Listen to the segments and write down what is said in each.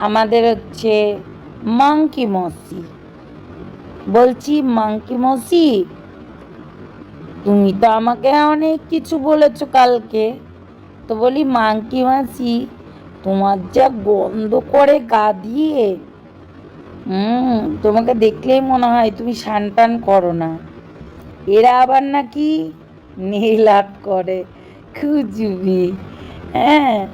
আমাদের হচ্ছে মাংকি মসি বলছি মাংকি মসি তুমি তো আমাকে অনেক কিছু বলেছ কালকে। তো বলি মাংকি মাসি তোমার যা গন্ধ করে গা দিয়ে। হুম, তোমাকে দেখলেই মনে হয় তুমি স্নান টান করো না। এরা আবার নাকি নীল করে। খুঁজবি। হ্যাঁ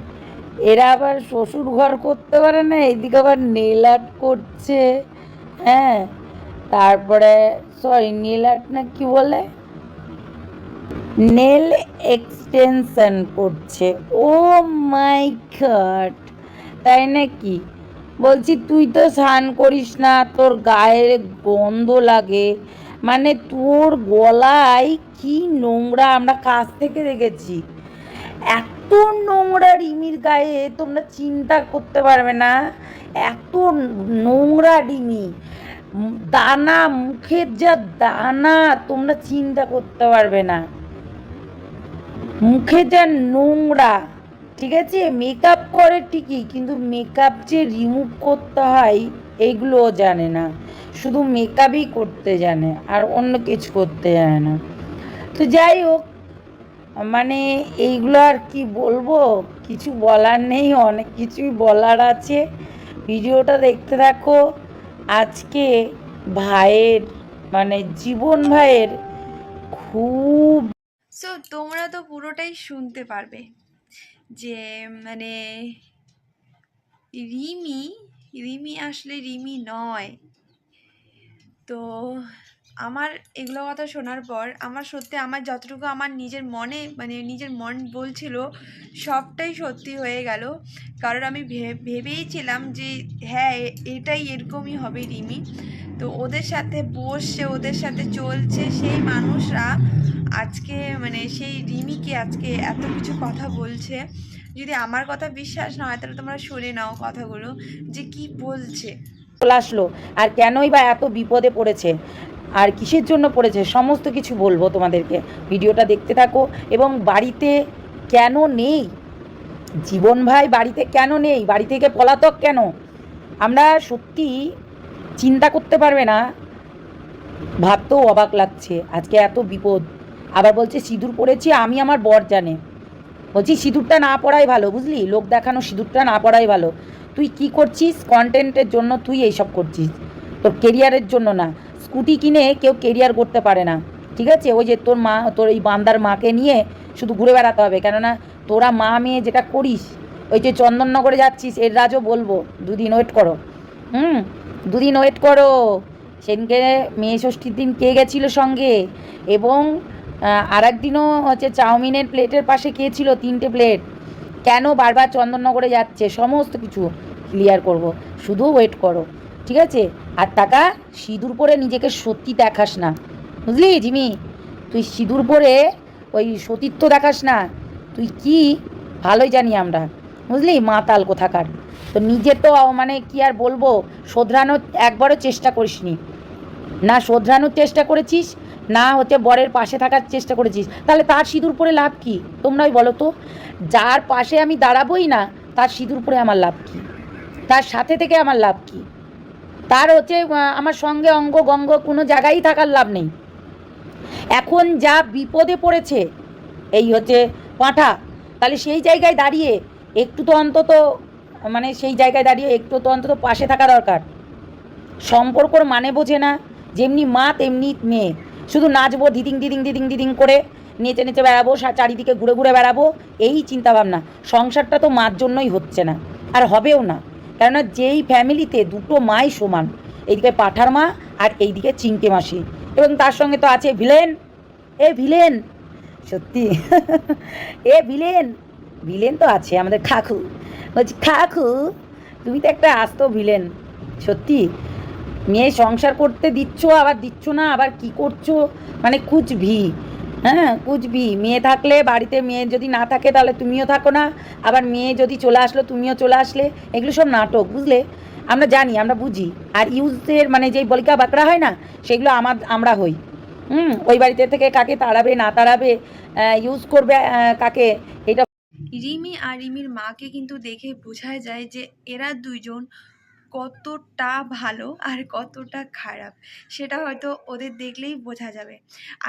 এরা আবার শ্বশুর ঘর করতে পারে না এদিকে আবার নেল আর্ট করছে হ্যাঁ? তারপরে সরি নেল আর্ট না কি বলে? নেল এক্সটেনশন করছে। Oh my god! তাই নাকি? বলছি, তুই তো স্নান করিস না, তোর গায়ে গন্ধ লাগে। মানে তোর গলায় কি নোংরা আমরা কাছ থেকে দেখেছি। এত নোংরা রিমির গায়ে তোমরা চিন্তা করতে পারবে না। এত নোংরা রিমি দানা, মুখের যা দানা তোমরা চিন্তা করতে পারবে না। মুখে যা নোংরা, ঠিক আছে? মেকআপ করে ঠিকই, কিন্তু মেকআপ যে রিমুভ করতে হয় এইগুলো ও জানে না। শুধু মেকআপই করতে জানে, আর অন্য কিছু করতে জানে না। তো যাই হোক মানে এইগুলো আর কি বলব? কিছু বলার নেই, অনেক কিছুই বলার আছে। ভিডিওটা দেখতে থাকো। আজকে ভাইয়ের মানে জীবন ভাইয়ের খুব সো তোমরা তো পুরোটাই শুনতে পারবে যে মানে রিমি রিমি আসলে রিমি নয়। তো আমার এগুলো কথা শোনার পর আমার সত্যি আমার যতটুকু আমার নিজের মনে মানে নিজের মন বলছিল, সবটাই সত্যি হয়ে গেল। কারণ আমি ভেবেইছিলাম যে হ্যাঁ এটাই এরকমই হবে রিমি। তো ওদের সাথে বসছে, ওদের সাথে চলছে, সেই মানুষরা আজকে মানে সেই রিমিকে আজকে এত কিছু কথা বলছে। যদি আমার কথা বিশ্বাস না হয়, তাহলে তোমরা শুনে নাও কথাগুলো, যে কি বলছে। আসলো। আর কেনই বা এত বিপদে পড়েছে? আর কিসের জন্য পড়েছে সমস্ত কিছু বলব তোমাদেরকে। ভিডিওটা দেখতে থাকো। এবং বাড়িতে কেন নেই? জীবন ভাই, বাড়িতে কেন নেই? বাড়ি থেকে পলাতক কেন? আমরা সত্যি চিন্তা করতে পারবে না। ভাবতেও অবাক লাগছে। আজকে এত বিপদ। আবার বলছে, সিঁদুর পড়েছি, আমি আমার বর জানে। বলছি, সিঁদুরটা না পড়াই ভালো, বুঝলি? লোক দেখানো সিঁদুরটা না পড়াই ভালো। তুই কি করছিস? কন্টেন্টের জন্য তুই এইসব করছিস। তোর কেরিয়ারের জন্য না। স্কুটি কিনে কেউ কেরিয়ার করতে পারে না। ঠিক আছে? ওই যে তোর মা, তোর এই বান্দার মাকে নিয়ে শুধু ঘুরে বেড়াতে হবে। কেননা তোরা মা মেয়ে যেটা করিস, ওই যে চন্দননগরে যাচ্ছিস, এর রাজও বলব, দুদিন ওয়েট করো। হুম? দুদিন ওয়েট করো। সেদিনকে মেয়ে ষষ্ঠীর দিন কে গেছিল সঙ্গে? এবং আর একদিনও হচ্ছে চাউমিনের প্লেটের পাশে কে ছিল? তিনটে প্লেট। কেন বারবার চন্দননগরে যাচ্ছে? সমস্ত কিছু ক্লিয়ার করব। শুধু ওয়েট করো। ঠিক আছে? আর টাকা সিঁদুর পরে নিজেকে সত্যি দেখাস না। বুঝলি জিমি? তুই সিঁদুর পরে ওই সতীত্ব দেখাস না। তুই কি? ভালোই জানি আমরা। বুঝলি? মাতাল কোথাকার। তো নিজে তো মানে কি আর বলব? শোধরানোর একবারও চেষ্টা করিসনি। না শোধরানোর চেষ্টা করেছিস, না হচ্ছে বরের পাশে থাকার চেষ্টা করেছিস। তাহলে তার সিঁদুর পরে লাভ কি? তোমরাই বলো তো। যার পাশে আমি দাঁড়াবোই না, তার সিঁদুর পরে আমার লাভ কি? তার সাথে থেকে আমার লাভ কি? তার হচ্ছে আমার সঙ্গে অঙ্গ গঙ্গ কোনো জায়গায় থাকার লাভ নেই। এখন যা বিপদে পড়েছে, এই হচ্ছে পাঁঠা, তাহলে সেই জায়গায় দাঁড়িয়ে একটু তো অন্তত মানে সেই জায়গায় দাঁড়িয়ে একটু তো অন্তত পাশে থাকা দরকার। সম্পর্কর মানে বোঝে না, যেমনি মা তেমনি মেয়ে। শুধু নাচবো দিদিং দিদিং দিদিং দিদিং করে নেচে নেচে বেড়াবো চারিদিকে ঘুরে ঘুরে বেড়াবো, এই চিন্তাভাবনা। সংসারটা তো মার জন্যই হচ্ছে না, আর হবেও না। কেননা যেই ফ্যামিলিতে দুটো মাই সমান, এইদিকে পাঠার মা আর এইদিকে চিংকে মাসি। এবং তার সঙ্গে তো আছে ভিলেন। এ ভিলেন! সত্যি? এ ভিলেন! ভিলেন তো আছে আমাদের খাকু বলছি খাকু তুমি তো একটা আস্ত ভিলেন। সত্যি? মেয়ে সংসার করতে দিচ্ছ, আবার দিচ্ছ না, আবার কি করছ? মানে কুচভি হ্যাঁ কুচভি মেয়ে থাকলে বাড়িতে মেয়ে যদি না থাকে তাহলে তুমিও থাকো না। আবার মেয়ে যদি চলে আসলো, তুমিও চলে আসলে। এগুলো সব নাটক, বুঝলে? আমরা জানি, আমরা বুঝি। আর ইউজের মানে যেই বলিকা বাঁকড়া হয় না, সেগুলো আমার আমরা হই। হুম, ওই বাড়িতে থেকে কাকে তাড়াবে, না তাড়াবে ইউজ করবে কাকে, এটা রিমি আর রিমির মাকে কিন্তু দেখে বোঝা যায় যে এরা দুইজন কতটা ভালো আর কতটা খারাপ, সেটা হয়তো ওদের দেখলেই বোঝা যাবে।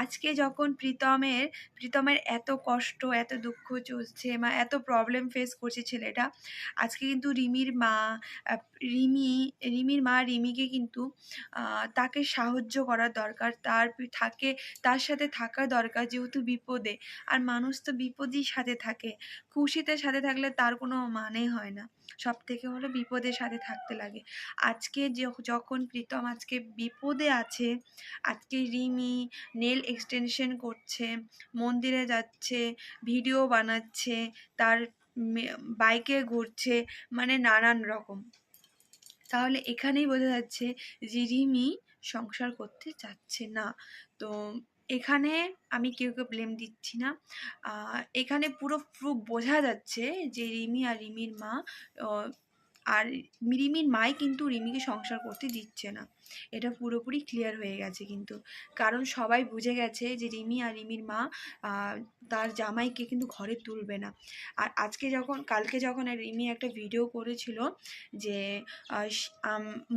আজকে যখন প্রীতমের প্রীতমের এত কষ্ট, এত দুঃখ চলছে বা এত প্রবলেম ফেস করছে ছেলেটা, আজকে কিন্তু রিমির মা রিমি, রিমির মা রিমিকে কিন্তু তাকে সাহায্য করা দরকার, তার থাকে, তার সাথে থাকা দরকার যেহেতু বিপদে, আর মানুষ তো বিপদই সাথে থাকে, খুশিতে সাথে থাকলে তার কোনো মানে হয় না। সব থেকে হলো বিপদের সাথে থাকতে লাগে। আজকে যখন প্রীতম আজকে বিপদে আছে, আজকে রিমি নেল এক্সটেনশন করছে, মন্দিরে যাচ্ছে, ভিডিও বানাচ্ছে, তার বাইকে ঘুরছে মানে নানান রকম। তাহলে এখানেই বোঝা যাচ্ছে যে রিমি সংসার করতে চাচ্ছে না। তো এখানে আমি কেউ কেউ ব্লেম দিচ্ছি না। এখানে পুরো প্রুফ বোঝা যাচ্ছে যে রিমি আর রিমির মা আর রিমির মাই কিন্তু রিমিকে সংসার করতে দিচ্ছে না। এটা পুরোপুরি ক্লিয়ার হয়ে গেছে কিন্তু। কারণ সবাই বুঝে গেছে যে রিমি আর রিমির মা তার জামাইকে কিন্তু ঘরে তুলবে না। আর আজকে যখন, কালকে যখন রিমি একটা ভিডিও করেছিল যে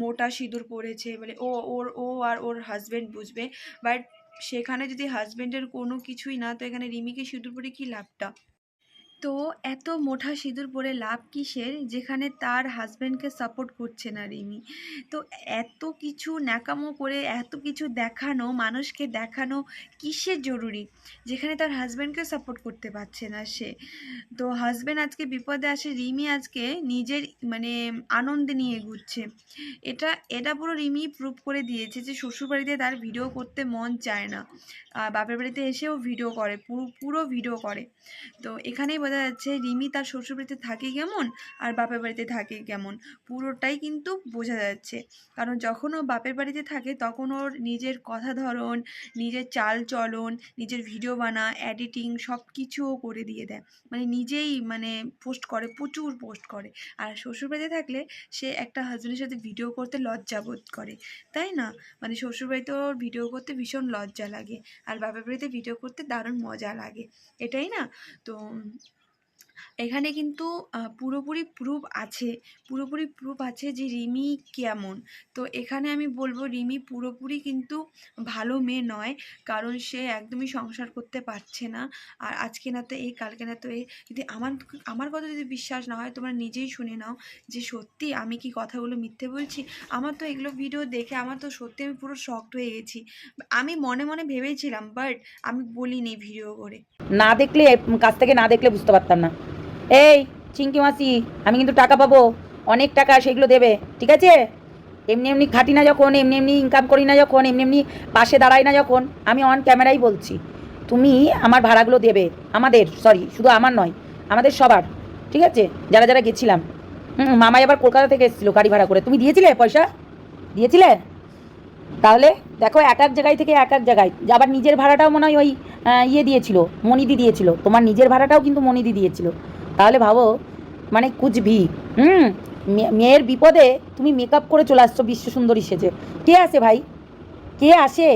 মোটা সিঁদুর পরেছে, বলে ও, ওর, ও আর ওর হাজবেন্ড বুঝবে। বাট সেখানে যদি হাজব্যান্ডের কোনো কিছুই না, তো এখানে রিমিকে সিঁদুর পরে কী লাভটা? তো এত মোটা সিঁদুর পরে লাভ কিসের? যেখানে তার হাজব্যান্ডকে সাপোর্ট করছে না রিমি। তো এত কিছু ন্যাকামো করে এত কিছু দেখানো, মানুষকে দেখানো কিসের জরুরি? যেখানে তার হাজব্যান্ডকে সাপোর্ট করতে পারছে না সে। তো হাজব্যান্ড আজকে বিপদে আসে, রিমি আজকে নিজের মানে আনন্দে নিয়ে ঘুরছে এটা এটা পুরো রিমি প্রুভ করে দিয়েছে যে শ্বশুরবাড়িতে তার ভিডিও করতে মন চায় না। বাপের বাড়িতে এসেও ভিডিও করে, পুরো পুরো ভিডিও করে। তো এখানেই বোঝা যাচ্ছে রিমি তার শ্বশুরবাড়িতে থাকে কেমন আর বাপের বাড়িতে থাকে কেমন। পুরোটাই কিন্তু বোঝা যাচ্ছে। কারণ যখন ও বাপের বাড়িতে থাকে, তখন ওর নিজের কথা ধরন, নিজের চাল চলন, নিজের ভিডিও বানা এডিটিং সব কিছু ও করে দিয়ে দেয়। মানে নিজেই মানে পোস্ট করে, প্রচুর পোস্ট করে। আর শ্বশুরবাড়িতে থাকলে সে একটা হাজবেন্ডের সাথে ভিডিও করতে লজ্জা বোধ করে। তাই না? মানে শ্বশুরবাড়িতে ওর ভিডিও করতে ভীষণ লজ্জা লাগে। আর বাপের বাড়িতে ভিডিও করতে দারুণ মজা লাগে। এটাই না? তো এখানে কিন্তু পুরোপুরি প্রুফ আছে। পুরোপুরি প্রুফ আছে যে রিমি কেমন। তো এখানে আমি বলব, রিমি পুরোপুরি কিন্তু ভালো মেয়ে নয়, কারণ সে একদমই সংসার করতে পারছে না। আর আজকে না তো এই কালকে না তো এই যদি আমার আমার কথা যদি বিশ্বাস না হয়, তোমরা নিজেই শুনে নাও যে সত্যি আমি কি কথাগুলো মিথ্যে বলছি। আমার তো এগুলো ভিডিও দেখে আমার তো সত্যি আমি পুরো শক্ট হয়ে গেছি। আমি মনে মনে ভেবেছিলাম বাট আমি বলিনি ভিডিও করে। না দেখলে, কাছ থেকে না দেখলে বুঝতে পারতাম না। এই চিঙ্কি মাসি, আমি কিন্তু টাকা পাবো। অনেক টাকা সেগুলো দেবে, ঠিক আছে? এমনি এমনি খাটি না যখন, এমনি এমনি ইনকাম করি না যখন, এমনি এমনি পাশে দাঁড়াই না যখন, আমি অন ক্যামেরাই বলছি। তুমি আমার ভাড়াগুলো দেবে, আমাদের সরি শুধু আমার নয়, আমাদের সবার, ঠিক আছে? যারা যারা গেছিলাম। হুম মামাই আবার কলকাতা থেকে এসেছিল গাড়ি ভাড়া করে। তুমি দিয়েছিলে পয়সা? দিয়েছিলে? তাহলে দেখো, এক এক জায়গায় থেকে এক এক জায়গায়। আবার নিজের ভাড়াটাও মনে হয় ওই ইয়ে দিয়েছিল মনিদি দিয়েছিল। তোমার নিজের ভাড়াটাও কিন্তু মনিদি দিয়েছিল। তাহলে ভাবো মানে কুচভি হুম? মেয়ের বিপদে তুমি মেকআপ করে চলে আসছো, বিশ্ব সুন্দরী সেজে। কে আসে ভাই? কে আসে?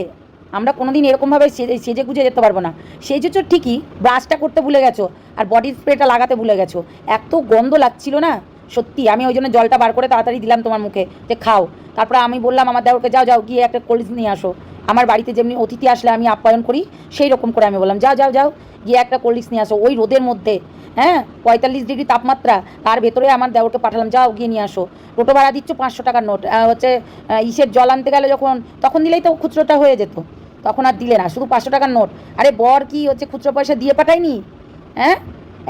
আমরা কোনোদিন এরকমভাবে সেজে সেজে গুজে যেতে পারব না। সেজেছো ঠিকই ব্রাশটা করতে ভুলে গেছো, আর বডি স্প্রেটা লাগাতে ভুলে গেছো। এত গন্ধ লাগছিল না? সত্যি, আমি ওই জন্য জলটা বার করে তাড়াতাড়ি দিলাম তোমার মুখে যে খাও। তারপরে আমি বললাম, আমার দেওরকে যাও যাও, গিয়ে একটা কোল্ড নিয়ে আসো। আমার বাড়িতে যেমনি অতিথি আসলে আমি আপ্যায়ন করি, সেই রকম করে আমি বললাম, যাও যাও যাও, গিয়ে একটা কোল্ড নিয়ে আসো। ওই রোদের মধ্যে হ্যাঁ পঁয়তাল্লিশ ডিগ্রি তাপমাত্রা, তার ভেতরে আমার দেওরকে পাঠালাম, যাও, গিয়ে নিয়ে আসো। টোটো ভাড়া দিচ্ছ পাঁচশো টাকার নোট হচ্ছে ইসের জল আনতে গেলে যখন, তখন দিলেই তো খুচরোটা হয়ে যেত, তখন আর দিলে না, শুধু পাঁচশো টাকার নোট। আরে, বর কি হচ্ছে খুচরো পয়সা দিয়ে পাঠায়নি? হ্যাঁ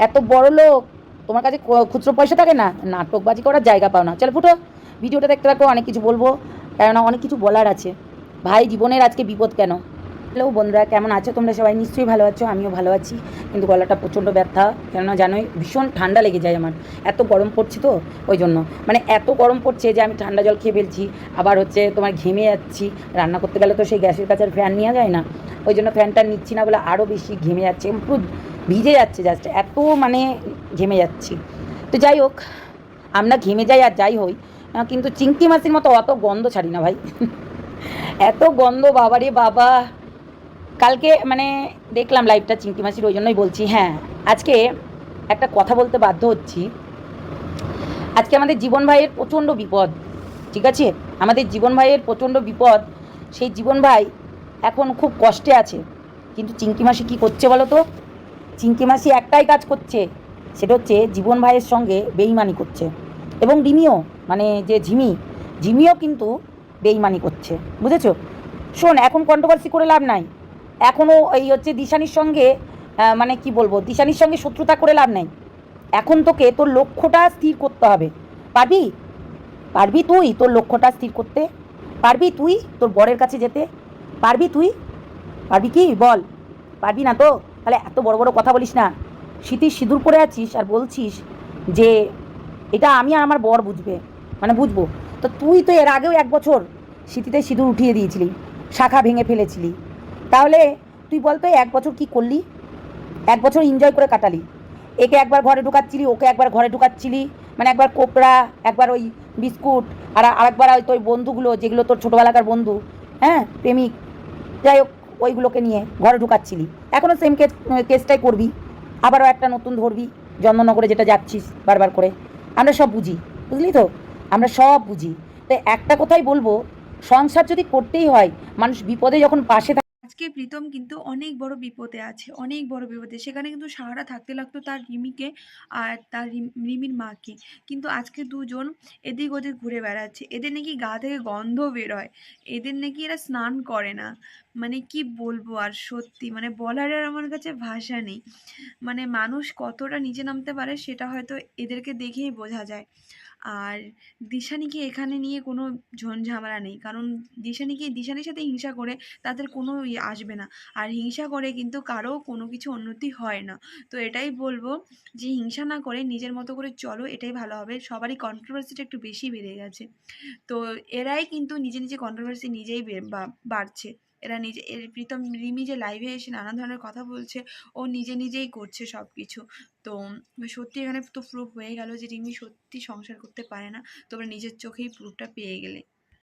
এত বড় লোক, তোমার কাছে খুচরো পয়সা থাকে না? নাটকবাজি করার জায়গা পাও না। চল ফুটো। ভিডিওটা দেখতে থাকো, অনেক কিছু বলব, কেননা অনেক কিছু বলার আছে। ভাই, জীবনের আজকে বিপদ কেন? হ্যালো বন্ধুরা, কেমন আছো তোমরা সবাই? নিশ্চয়ই ভালো আছো, আমিও ভালো আছি, কিন্তু গলাটা প্রচণ্ড ব্যথা, কেননা জানোই ভীষণ ঠান্ডা লেগে যায় আমার। এত গরম পড়ছে তো, ওই জন্য। মানে এত গরম পড়ছে যে আমি ঠান্ডা জল খেয়ে ফেলছি, আবার হচ্ছে তোমার ঘেমে যাচ্ছি, রান্না করতে গেলে তো সেই গ্যাসের কাছে ফ্যান নেওয়া যায় না। ওই জন্য ফ্যানটা নিচ্ছি না বলে আরও বেশি ঘেমে যাচ্ছে পুরো ভিজে যাচ্ছে জাস্ট এত মানে ঘেমে যাচ্ছি। তো যাই হোক, আমরা ঘেমে যাই আর যাই হই কিন্তু চিংকি মাছের মতো অত গন্ধ ছাড়ি না ভাই। এত গন্ধ, বাবারে বাবা। কালকে মানে দেখলাম লাইভটা চিংকি মাসির ওই জন্যই বলছি হ্যাঁ আজকে একটা কথা বলতে বাধ্য হচ্ছি। আজকে আমাদের জীবন ভাইয়ের প্রচণ্ড বিপদ, ঠিক আছে? আমাদের জীবন ভাইয়ের প্রচণ্ড বিপদ। সেই জীবন ভাই এখন খুব কষ্টে আছে। কিন্তু চিঙ্কি মাসি কী করছে বলো তো? চিঙ্কি মাসি একটাই কাজ করছে, সেটা হচ্ছে জীবন ভাইয়ের সঙ্গে বেইমানি করছে। এবং রিমিও মানে যে ঝিমি ঝিমিও কিন্তু বেইমানি করছে, বুঝেছ? শোন, এখন কন্ট্রোভার্সি করে লাভ নাই। এখনও এই হচ্ছে দিশানির সঙ্গে মানে কি বলব, দিশানির সঙ্গে শত্রুতা করে লাভ নাই। এখন তোকে তোর লক্ষ্যটা স্থির করতে হবে। পারবি? পারবি তুই তোর লক্ষ্যটা স্থির করতে? পারবি তুই তোর বরের কাছে যেতে? পারবি তুই? পারবি কি? বল। পারবি না তো? তাহলে এত বড় বড় কথা বলিস না। শীতির সিঁদুর পরে আছিস আর বলছিস যে, এটা আমি আর আমার বর বুঝবে। মানে বুঝব। তো তুই তো এর আগেও এক বছর শীতিতে সিঁদুর উঠিয়ে দিয়েছিলি, শাখা ভেঙে ফেলেছিলি। তাহলে তুই বলতো এক বছর কি করলি? এক বছর এনজয় করে কাটালি। একে একবার ঘরে ঢুকাচ্ছিলি, ওকে একবার ঘরে ঢুকাচ্ছিলি মানে একবার কোপড়া একবার ওই বিস্কুট, আর আরেকবার হয়তো ওই বন্ধুগুলো, যেগুলো তোর ছোটোবেলাকার বন্ধু হ্যাঁ প্রেমিক, যাই হোক, ওইগুলোকে নিয়ে ঘরে ঢুকাচ্ছিলি। এখনও সেম কেস কেসটাই করবি। আবারও একটা নতুন ধরবি, জন্মনগরে যেটা যাচ্ছিস বারবার করে। আমরা সব বুঝি, বুঝলি তো? আমরা সব বুঝি। তাই একটা কথাই বলব, সংসার যদি করতেই হয়, মানুষ বিপদে যখন পাশে থাকে আজকে প্রীতম কিন্তু অনেক বড় বিপদে আছে, অনেক বড় বিপদে। সেখানে কিন্তু সাহারা থাকতে লাগতো তার রিমিকে আর তার রিমির মাকে। কিন্তু আজকে দুজন এদিক ওদিক ঘুরে বেড়াচ্ছে। এদের নাকি গা থেকে গন্ধ বেরোয় এদের নাকি এরা স্নান করে না। মানে কি বলব আর সত্যি মানে বলার আর আমার কাছে ভাষা নেই। মানে মানুষ কতটা নিচে নামতে পারে সেটা হয়তো এদেরকে দেখেই বোঝা যায়। আর দিশানিকে এখানে নিয়ে কোনো ঝঞ্ঝামেলা নেই। কারণ দিশানিকে, দিশানির সাথে হিংসা করে তাদের কোনো আসবে না। আর হিংসা করে কিন্তু কারও কোনো কিছু উন্নতি হয় না। তো এটাই বলব যে হিংসা না করে নিজের মতো করে চলো, এটাই ভালো হবে। সবারই কন্ট্রোভার্সিটা একটু বেশি বেড়ে গেছে। তো এরাই কিন্তু নিজে নিজে কন্ট্রোভার্সি নিজেই বাড়ছে। এরা নিজে, এর প্রীতম রিমি যে লাইভে এসে নানা ধরনের কথা বলছে, ও নিজে নিজেই করছে সব কিছু তো সত্যি এখানে তো প্রুফ হয়ে গেল যে রিমি সত্যি সংসার করতে পারে না। তোমরা নিজের চোখেই প্রুফটা পেয়ে গেলে।